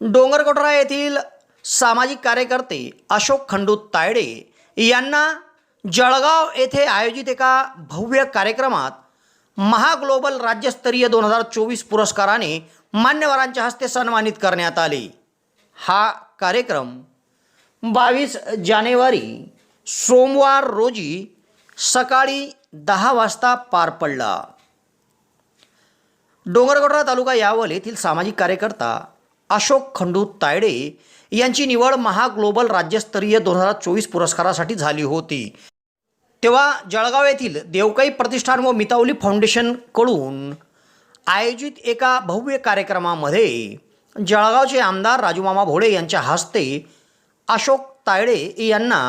डोंगरकोटरा येथील सामाजिक कार्यकर्ते अशोक खंडू तायडे यांना जळगाव येथे आयोजित एका भव्य कार्यक्रमात महाग्लोबल राज्यस्तरीय दोन हजार चोवीस पुरस्काराने मान्यवरांच्या हस्ते सन्मानित करण्यात आले. हा कार्यक्रम बावीस जानेवारी सोमवार रोजी सकाळी दहा वाजता पार पडला. डोंगरगोडरा तालुका यावल येथील सामाजिक कार्यकर्ता अशोक खंडू तायडे यांची निवड महाग्लोबल राज्यस्तरीय दोन हजार चोवीस पुरस्कारासाठी झाली होती. तेव्हा जळगाव येथील देवकाई प्रतिष्ठान व मितावली फाउंडेशनकडून आयोजित एका भव्य कार्यक्रमामध्ये जळगावचे आमदार राजूमामा भोळे यांच्या हस्ते अशोक तायडे यांना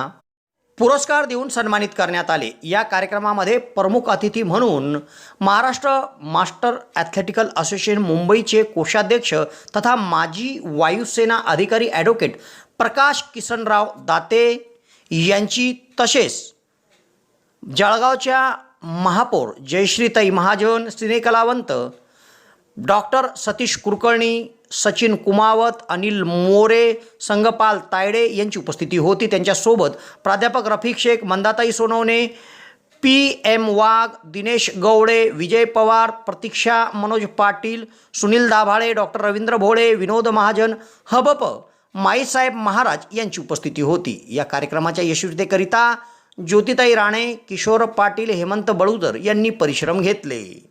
पुरस्कार देऊन सन्मानित करण्यात आले. या कार्यक्रमामध्ये प्रमुख अतिथी म्हणून महाराष्ट्र मास्टर ॲथलेटिकल असोसिएशन मुंबईचे कोषाध्यक्ष तथा माजी वायुसेना अधिकारी ॲडव्होकेट प्रकाश किसनराव दाते यांची तसेच जळगावच्या महापौर जयश्रीताई महाजन सिनेकलावंत डॉक्टर सतीश कुलकर्णी सचिन कुमावत अनिल मोरे संगपाल तायडे यांची उपस्थिती होती. त्यांच्यासोबत प्राध्यापक Rafiq Shaikh Mandatai Sonawane P M Wagh Dinesh Gawde Vijay Pawar Pratiksha Manoj Patil Sunil Dabhale doctor Ravindra Bhole Vinod Mahajan हबप Maisaheb Maharaj यांची उपस्थिती होती. या कार्यक्रमाच्या यशस्वीतेकरिता ज्योतिताई राणे किशोर पाटील हेमंत बळूदर यांनी परिश्रम घेतले.